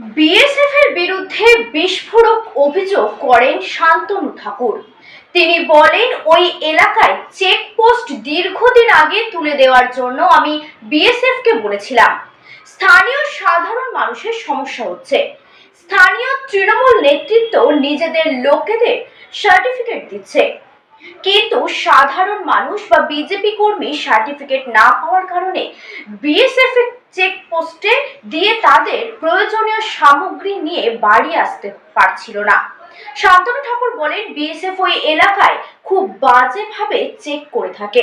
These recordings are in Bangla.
বিএসএফ বিরুদ্ধে বিস্ফোরক অভিযোগ করেন শান্তনু ঠাকুর। তিনি বলেন, ওই এলাকায় চেকপোস্ট দীর্ঘদিন আগে তুলে দেওয়ার জন্য আমি বলেছিলাম। স্থানীয় সাধারণ মানুষের সমস্যা হচ্ছে। স্থানীয় তৃণমূল নেতৃত্ব নিজেদের লোকেদের সার্টিফিকেট দিচ্ছে। কিন্তু সাধারণ মানুষ বা বিজেপি কর্মী সার্টিফিকেট না পাওয়ার কারণে বিএসএফ চেকপোস্টে দিয়ে তাদের প্রয়োজনীয় সামগ্রী নিয়ে বাড়ি আসতে পারছিল না। শান্তনু ঠাকুর বলেন, বিএসএফ ওই এলাকায় খুব বাজেভাবে চেক করে থাকে।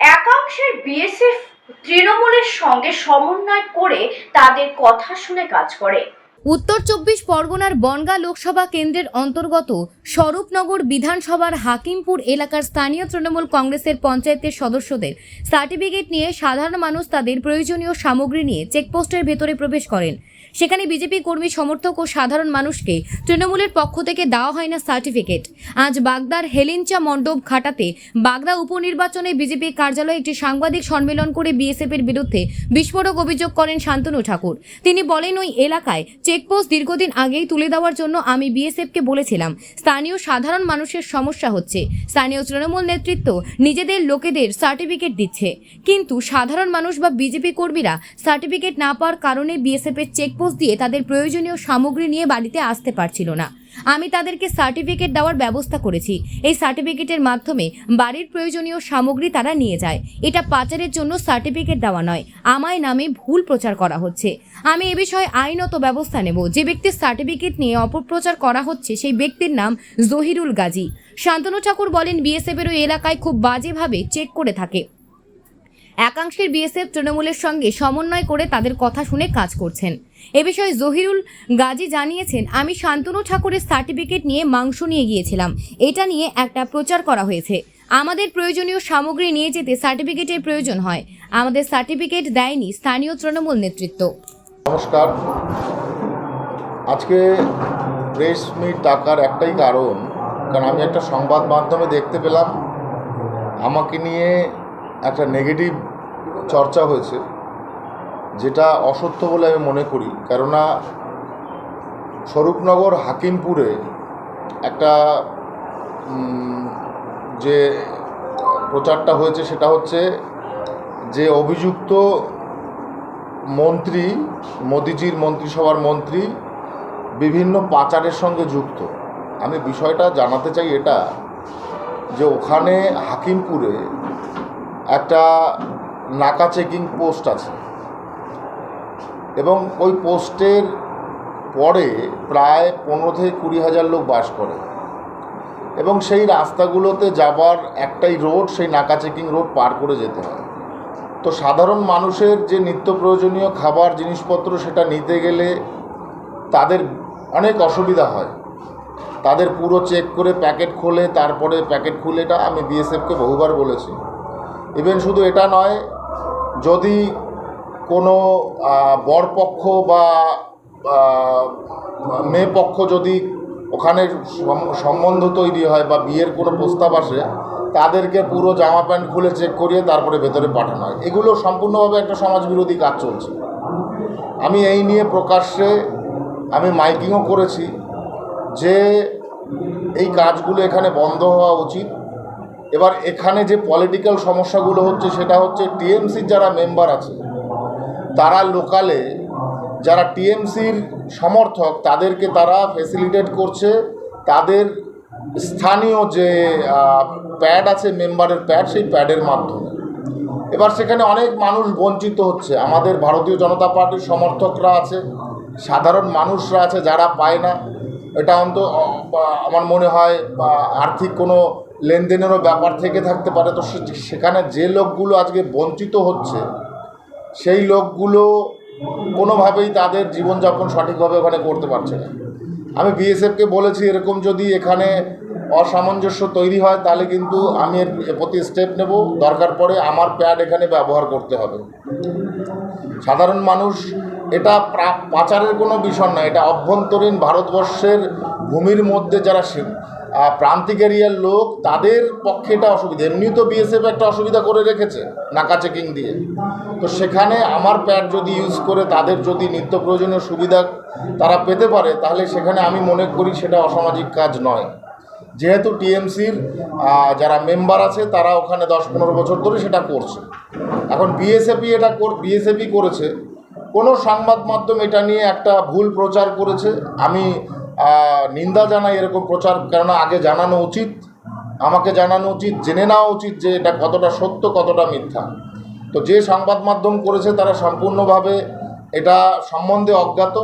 একাংশের বিএসএফ তৃণমূলের সঙ্গে সমন্বয় করে তাদের কথা শুনে কাজ করে। উত্তর চব্বিশ পরগনার বনগা লোকসভা কেন্দ্রের অন্তর্গত স্বরূপনগর বিধানসভার হাকিমপুর এলাকার স্থানীয় তৃণমূল কংগ্রেসের পঞ্চায়েতের সদস্যদের সার্টিফিকেট নিয়ে সাধারণ মানুষ তাদের প্রয়োজনীয় সামগ্রী নিয়ে চেকপোস্টের ভেতরে প্রবেশ করেন। সেখানে বিজেপি কর্মী, সমর্থক ও সাধারণ মানুষকে তৃণমূলের পক্ষ থেকে দেওয়া হয় না সার্টিফিকেট। আজ বাগদার হেলিঞ্চা মণ্ডপ ঘাটাতে বাগদা উপনির্বাচনে বিজেপি কার্যালয়ে একটি সাংবাদিক সম্মেলন করে বিএসএফ এর বিরুদ্ধে বিস্ফোরক অভিযোগ করেন শান্তনু ঠাকুর। তিনি বলেন, ওই এলাকায় চেকপোস্ট দীর্ঘদিন আগেই তুলে দেওয়ার জন্য আমি বিএসএফকে বলেছিলাম। স্থানীয় সাধারণ মানুষের সমস্যা হচ্ছে। স্থানীয় তৃণমূল নেতৃত্ব নিজেদের লোকেদের সার্টিফিকেট দিচ্ছে। কিন্তু সাধারণ মানুষ বা বিজেপি কর্মীরা সার্টিফিকেট না পাওয়ার কারণে বিএসএফ এর চেকপোস্ট দিয়ে তাদের প্রয়োজনীয় সামগ্রী নিয়ে বাড়িতে আসতে পারছিল না। আমি তাদেরকে সার্টিফিকেট দেওয়ার ব্যবস্থা করেছি। এই সার্টিফিকেটের মাধ্যমে বাড়ির প্রয়োজনীয় সামগ্রী তারা নিয়ে যায়। এটা পাচারের জন্য সার্টিফিকেট দেওয়া নয়। আমায় নামে ভুল প্রচার করা হচ্ছে। আমি এ বিষয়ে আইনত ব্যবস্থা নেব। যে ব্যক্তির সার্টিফিকেট নিয়ে অপপ্রচার করা হচ্ছে, সেই ব্যক্তির নাম জহিরুল গাজী। শান্তনু ঠাকুর বলেন, বিএসএফের ওই এলাকায় খুব বাজেভাবে চেক করে থাকে। একাংশের বিএসএফ তৃণমূলের সঙ্গে সমন্বয় করে তাদের কথা শুনে কাজ করছেন। এ বিষয়ে জহিরুল গাজী জানিয়েছেন, আমি শান্তনু ঠাকুরের সার্টিফিকেট নিয়ে মাংস নিয়ে গিয়েছিলাম। এটা নিয়ে একটা প্রচার করা হয়েছে। আমাদের প্রয়োজনীয় সামগ্রী নিয়ে যেতে সার্টিফিকেটের প্রয়োজন হয়। আমাদের সার্টিফিকেট দেয়নি স্থানীয় তৃণমূল নেতৃত্ব। নমস্কার। আজকে প্রেস মিট ডাকার একটাই কারণ কারণ আমি একটা সংবাদ মাধ্যমে দেখতে পেলাম। আমাকে নিয়ে একটা নেগেটিভ চর্চা হয়েছে, যেটা অসত্য বলে আমি মনে করি। কেননা স্বরূপনগর হাকিমপুরে একটা যে প্রচারটা হয়েছে সেটা হচ্ছে যে অভিযুক্ত মন্ত্রী, মোদিজির মন্ত্রিসভার মন্ত্রী বিভিন্ন পাচারের সঙ্গে যুক্ত। আমি বিষয়টা জানাতে চাই এটা, যে ওখানে হাকিমপুরে একটা নাকা চেকিং পোস্ট আছে। এবং ওই পোস্টের পরে প্রায় পনেরো থেকে কুড়ি হাজার লোক বাস করে। এবং সেই রাস্তাগুলোতে যাবার একটাই রোড, সেই নাকা চেকিং রোড পার করে যেতে হয়। তো সাধারণ মানুষের যে নিত্য প্রয়োজনীয় খাবার, জিনিসপত্র সেটা নিতে গেলে তাদের অনেক অসুবিধা হয়। তাদের পুরো চেক করে প্যাকেট খোলে, তারপরে প্যাকেট খুলে, এটা আমি বিএসএফকে বহুবার বলেছি। ইভেন শুধু এটা নয় যদি কোনো বরপক্ষ বা মেয়ে পক্ষ যদি ওখানে সম্বন্ধ তৈরি হয় বা বিয়ের কোনো প্রস্তাব আসে, তাদেরকে পুরো জামা প্যান্ট খুলে চেক করিয়ে তারপরে ভেতরে পাঠানো হয়। এগুলো সম্পূর্ণভাবে একটা সমাজবিরোধী কাজ চলছে। আমি এই নিয়ে প্রকাশ্যে আমি মাইকিংও করেছি যে এই কাজগুলো এখানে বন্ধ হওয়া উচিত। এবার এখানে যে পলিটিক্যাল সমস্যাগুলো হচ্ছে, সেটা হচ্ছে টিএমসির যারা মেম্বার আছে, তারা লোকালে যারা টিএমসির সমর্থক, তাদেরকে তারা ফেসিলিটেট করছে। তাদের স্থানীয় যে প্যাড আছে মেম্বারের প্যাড সেই প্যাডের মাধ্যমে। এবার সেখানে অনেক মানুষ বঞ্চিত হচ্ছে। আমাদের ভারতীয় জনতা পার্টির সমর্থকরা আছে, সাধারণ মানুষরা আছে, যারা পায় না। এটা অন্ত আমার মনে হয় আর্থিক কোনো লেনদেনেরও ব্যাপার থেকে থাকতে পারে। তো সেখানে যে লোকগুলো আজকে বঞ্চিত হচ্ছে, সেই লোকগুলো কোনোভাবেই তাদের জীবনযাপন সঠিকভাবে ওখানে করতে পারছে না। আমি বিএসএফকে বলেছি, এরকম যদি এখানে অসামঞ্জস্য তৈরি হয়, তাহলে কিন্তু আমি এর প্রতি স্টেপ নেব। দরকার পড়ে আমার প্যাড এখানে ব্যবহার করতে হবে। সাধারণ মানুষ, এটা পাচারের কোনো বিষয় না এটা অভ্যন্তরীণ ভারতবর্ষের ভূমির মধ্যে যারা প্রান্তিক এরিয়ার লোক তাদের পক্ষে এটা অসুবিধা। এমনি তো বিএসএফ একটা অসুবিধা করে রেখেছে নাকা চেকিং দিয়ে। তো সেখানে আমার প্যাড যদি ইউজ করে, তাদের যদি নিত্য প্রয়োজনীয় সুবিধা তারা পেতে পারে, তাহলে সেখানে আমি মনে করি সেটা অসামাজিক কাজ নয়। যেহেতু টিএমসির যারা মেম্বার আছে, তারা ওখানে দশ পনেরো বছর ধরে সেটা করছে। এখন বিএসএপি এটা বিএসএপি করেছে। কোনো সংবাদ মাধ্যম এটা নিয়ে একটা ভুল প্রচার করেছে। আমি নিন্দা জানাই এরকম প্রচার, কেননা আগে জানানো উচিত, আমাকে জানানো উচিত, জেনে নেওয়া উচিত যে এটা কতটা সত্য, কতটা মিথ্যা। তো যে সংবাদ মাধ্যম করেছে তারা সম্পূর্ণভাবে এটা সম্বন্ধে অজ্ঞাত।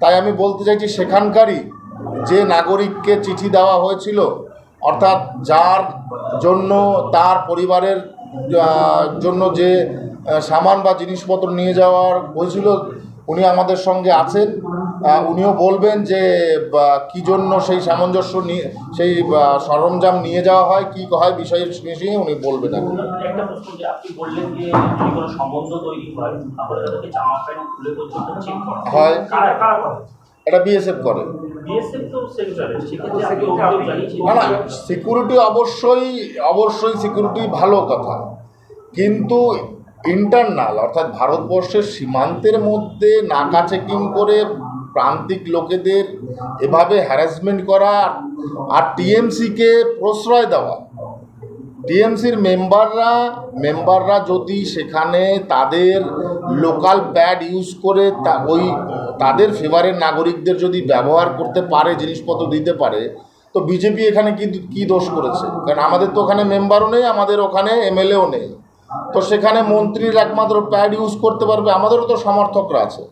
তাই আমি বলতে চাইছি, সেখানকারই যে নাগরিককে চিঠি দেওয়া হয়েছিল, অর্থাৎ যার জন্য তার পরিবারের জন্য যে সামান বা জিনিসপত্র নিয়ে যাওয়ার হয়েছিল, উনি আমাদের সঙ্গে আছেন। উনিও বলবেন যে কি জন্য সেই সামঞ্জস্য নিয়ে সেই সরঞ্জাম নিয়ে যাওয়া হয় কি হয় বিষয় নিয়ে উনি বলবেন এখন একটা প্রশ্ন যে আপনি বললেন যে সম্বন্ধ তৈরি হয় তাহলে জামা প্যান্ট খুলে পর্যন্ত চেক করা হয়। কারা কারা করে? এটা বিএসএফ করে। না না সিকিউরিটি অবশ্যই অবশ্যই সিকিউরিটি ভালো কথা। কিন্তু ইন্টারনাল অর্থাৎ ভারতবর্ষের সীমান্তের মধ্যে নাকা চেকিং করে প্রান্তিক লোকেদের এভাবে হ্যারাসমেন্ট করা আর টিএমসিকে প্রশ্রয় দেওয়া। টিএমসির মেম্বাররা মেম্বাররা যদি সেখানে তাদের লোকাল প্যাড ইউজ করে তা ওই তাদের ফেভারের নাগরিকদের যদি ব্যবহার করতে পারে, জিনিসপত্র দিতে পারে, তো বিজেপি এখানে কি কি দোষ করেছে? কারণ আমাদের তো ওখানে মেম্বারও নেই, আমাদের ওখানে এমএলএও নেই। তো সেখানে মন্ত্রীর একমাত্র প্যাড ইউজ করতে পারবে, আমাদেরও তো সমর্থকরা আছে।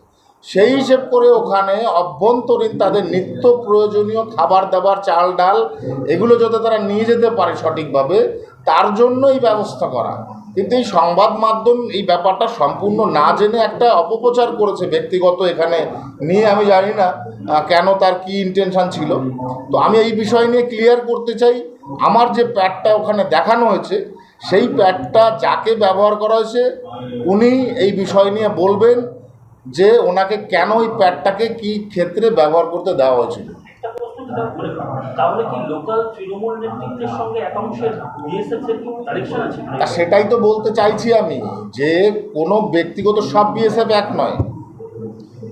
সেই হিসেব করে ওখানে অভ্যন্তরীণ তাদের নিত্য প্রয়োজনীয় খাবার দাবার, চাল, ডাল, এগুলো যাতে তারা নিয়ে যেতে পারে সঠিকভাবে, তার জন্য এই ব্যবস্থা করা। কিন্তু এই সংবাদ মাধ্যম এই ব্যাপারটা সম্পূর্ণ না জেনে একটা অপপ্রচার করেছে ব্যক্তিগত এখানে নিয়ে, আমি জানি না কেন তার কি ইন্টেনশন ছিল। তো আমি এই বিষয় নিয়ে ক্লিয়ার করতে চাই, আমার যে প্যাডটা ওখানে দেখানো হয়েছে, সেই প্যাডটা যাকে ব্যবহার করা হয়েছে, উনি এই বিষয় নিয়ে বলবেন যে ওনাকে কেন ওই প্যাডটাকে কি ক্ষেত্রে ব্যবহার করতে দেওয়া হয়েছিল? তা সেটাই তো বলতে চাইছি আমি যে কোনো ব্যক্তিগত সব বিএসএফ এক নয়।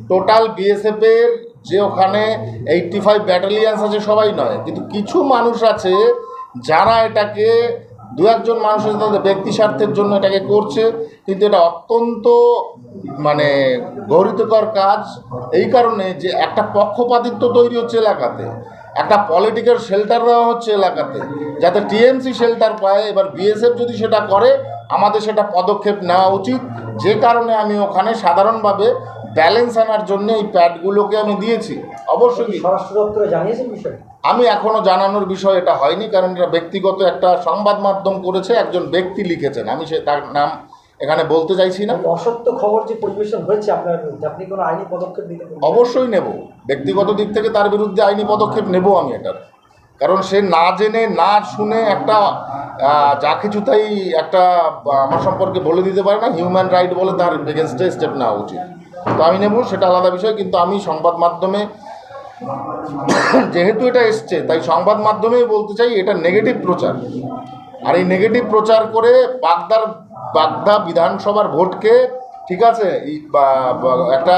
টোটাল বিএসএফের যে ওখানে এইটটি ফাইভ ব্যাটালিয়ান্স আছে সবাই নয়। কিন্তু কিছু মানুষ আছে যারা এটাকে দু একজন মানুষ তাদের ব্যক্তি স্বার্থের জন্য এটাকে করছে, কিন্তু এটা অত্যন্ত মানে গৌরিতকর কাজ। এই কারণে যে একটা পক্ষপাতিত্ব তৈরি হচ্ছে এলাকাতে, একটা পলিটিক্যাল শেল্টার দেওয়া হচ্ছে এলাকাতে, যাতে টিএমসি শেল্টার পায়। এবার বিএসএফ যদি সেটা করে, আমাদের সেটা পদক্ষেপ নেওয়া উচিত। যে কারণে আমি ওখানে সাধারণভাবে ব্যালেন্স আনার জন্য এই প্যাডগুলোকে আমি দিয়েছি। অবশ্যই। স্বরাষ্ট্র দপ্তরে জানিয়েছেন বিষয়টা? আমি এখনও জানানোর বিষয় এটা হয়নি কারণ এটা ব্যক্তিগত একটা সংবাদ মাধ্যম করেছে একজন ব্যক্তি লিখেছেন। আমি সে তার নাম এখানে বলতে চাইছি না। অসত্য খবর যে পরিবেশন হয়েছে আপনার বিরুদ্ধে আপনি কোনো আইনি পদক্ষেপ নিতে অবশ্যই নেব। ব্যক্তিগত দিক থেকে তার বিরুদ্ধে আইনি পদক্ষেপ নেব আমি এটার। কারণ সে না জেনে না শুনে একটা যা কিছু তাই একটা আমার সম্পর্কে বলে দিতে পারে না হিউম্যান রাইট বলে তার এগেনস্টে স্টেপ নেওয়া উচিত। তো আমি নেব সেটা আলাদা বিষয় কিন্তু আমি সংবাদ মাধ্যমে যেহেতু এটা এসছে, তাই সংবাদ মাধ্যমেই বলতে চাই এটা নেগেটিভ প্রচার। আর এই নেগেটিভ প্রচার করে বাগদার বাগদা বিধানসভার ভোটকে, ঠিক আছে একটা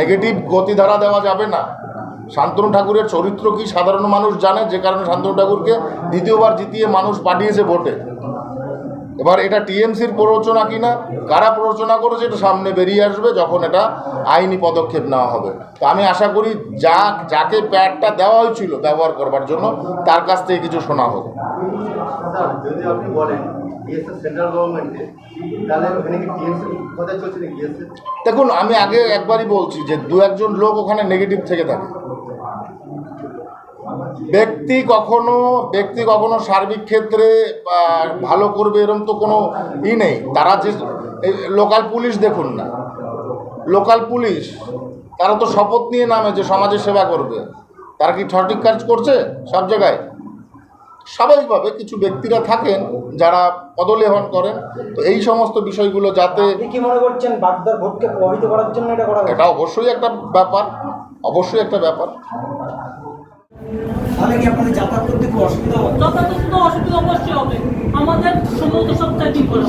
নেগেটিভ গতিধারা দেওয়া যাবে না। শান্তনু ঠাকুরের চরিত্র কি সাধারণ মানুষ জানে? যে কারণে শান্তনু ঠাকুরকে দ্বিতীয়বার জিতিয়ে মানুষ পাঠিয়েছে ভোটে। এবার এটা টিএমসির প্ররোচনা কিনা? কারা প্ররোচনা করেছে এটা সামনে বেরিয়ে আসবে যখন এটা আইনি পদক্ষেপ নেওয়া হবে। তো আমি আশা করি যা যাকে প্যাডটা দেওয়া হয়েছিল ব্যবহার করবার জন্য তার কাছ থেকে কিছু শোনা হোক। যদি আপনি বলেন দেখুন আমি আগে একবারই বলছি যে দু একজন লোক ওখানে নেগেটিভ থেকে থাকে। ব্যক্তি কখনো ব্যক্তি কখনো সার্বিক ক্ষেত্রে ভালো করবে এরকম তো কোনো ই নেই। তারা যে লোকাল পুলিশ দেখুন না। লোকাল পুলিশ তারা তো শপথ নিয়ে নামে যে সমাজের সেবা করবে। তারা কি সঠিক কাজ করছে সব জায়গায়? স্বাভাবিকভাবে কিছু ব্যক্তিরা থাকেন যারা পদলেহন করেন। তো এই সমস্ত বিষয়গুলো যাতে কি মনে করছেন বাগদার ভোটকে প্রভাবিত করার জন্য এটা করা এটা অবশ্যই একটা ব্যাপার অবশ্যই একটা ব্যাপার। তাহলে কি আপনাদের যাতায়াত করতে খুব অসুবিধা হবে? যাতায়াত তো অসুবিধা অবশ্যই হবে। আমাদের সম্ভবত সব চেকিং করা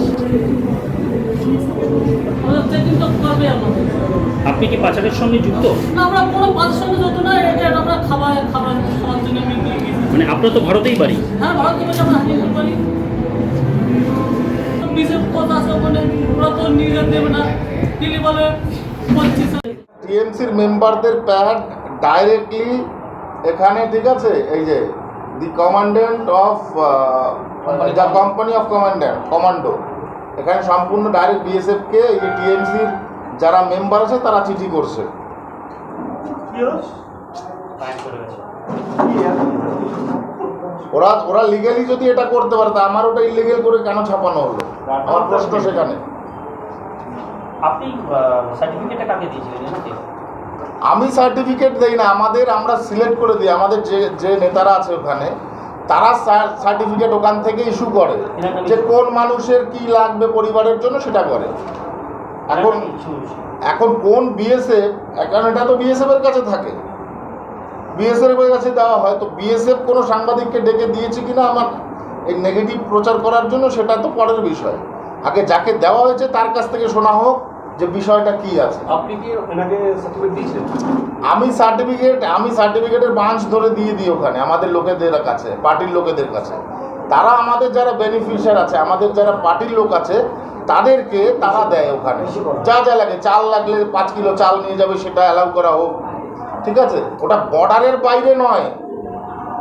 আমাদের চেকিং তো করবে আমাদের। আপনি কি পাচারের সঙ্গে যুক্ত? না আমরা কোনো সঙ্গে যত না এটা আমরা খাবার খাবার খাওয়ার জন্য মানে আপনার তো ভারতেই বাড়ি। হ্যাঁ ভারত থেকে আমরা হারিয়ে পারি বিশেষ কথা আছে ওখানে ওরা তো নিয়ে যেতে দেবে না। দিল্লি বলে টিএমসির মেম্বারদের প্যাড ডাইরেক্টলি এখানে ঠিক আছে? এই যে the commandant of the company of commandant commando এখানে সম্পূর্ণ ডাইরেক্ট বিএসএফকে এই যে টিএমসির যারা মেম্বার আছে তারা চিঠি করছে। ওরা ওরা লিগালি যদি এটা করতে পারে তা আমার ওটা ইলিগেল করে কেন ছাপানো হলো? আমার প্রশ্ন সেখানে। আপনি সার্টিফিকেটটা কাকে দিয়েছিলেন? আমি সার্টিফিকেট দেই না, আমাদের আমরা সিলেক্ট করে দিই, আমাদের যে যে নেতারা আছে ওখানে, তারা সার্টিফিকেট ওখান থেকে ইস্যু করে যে কোন মানুষের কি লাগবে পরিবারের জন্য সেটা করে। এখন এখন কোন বিএসএফ এখন এটা তো বিএসএফ এর কাছে থাকে। বিএসএফ এর কাছে দেওয়া হয়, তো বিএসএফ কোনো সাংবাদিককে ডেকে দিয়েছে কিনা আমার এই নেগেটিভ প্রচার করার জন্য সেটা তো পরের বিষয়। আগে যাকে দেওয়া হয়েছে তার কাছ থেকে শোনা হোক যে বিষয়টা কি আছে? আপনি কি ওনাকে সার্টিফিকেট দিয়েছেন আমি সার্টিফিকেট আমি সার্টিফিকেটের বাঁশ ধরে দিয়ে দিই ওখানে আমাদের লোকেদের কাছে পার্টির লোকেদের কাছে। তারা আমাদের যারা বেনিফিশিয়ার আছে আমাদের যারা পার্টির লোক আছে তাদেরকে তারা দেয় ওখানে। যা যা লাগে চাল লাগলে পাঁচ কিলো চাল নিয়ে যাবে সেটা অ্যালাউ করা হোক। ঠিক আছে? ওটা বর্ডারের বাইরে নয়।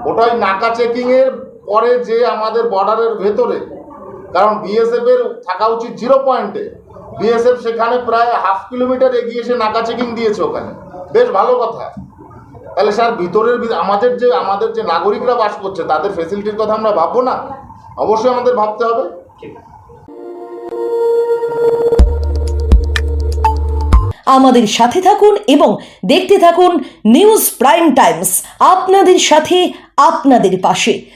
ওটা ওই নাকা চেকিংয়ের পরে যে আমাদের বর্ডারের ভেতরে। কারণ বিএসএফ এর থাকা উচিত জিরো পয়েন্টে বিএসএফ সেখানে প্রায় হাফ কিলোমিটার এগিয়ে এসে নাকা চেকিং দিয়েছে ওখানে। বেশ ভালো কথা। তাহলে স্যার ভিতরের আমাদের যে আমাদের যে নাগরিকরা বাস করছে তাদের ফেসিলিটির কথা আমরা ভাববো না? অবশ্যই আমাদের ভাবতে হবে। আমাদের সাথে থাকুন এবং দেখতে থাকুন নিউজ প্রাইম টাইমস আপনাদের সাথে আপনাদের পাশে।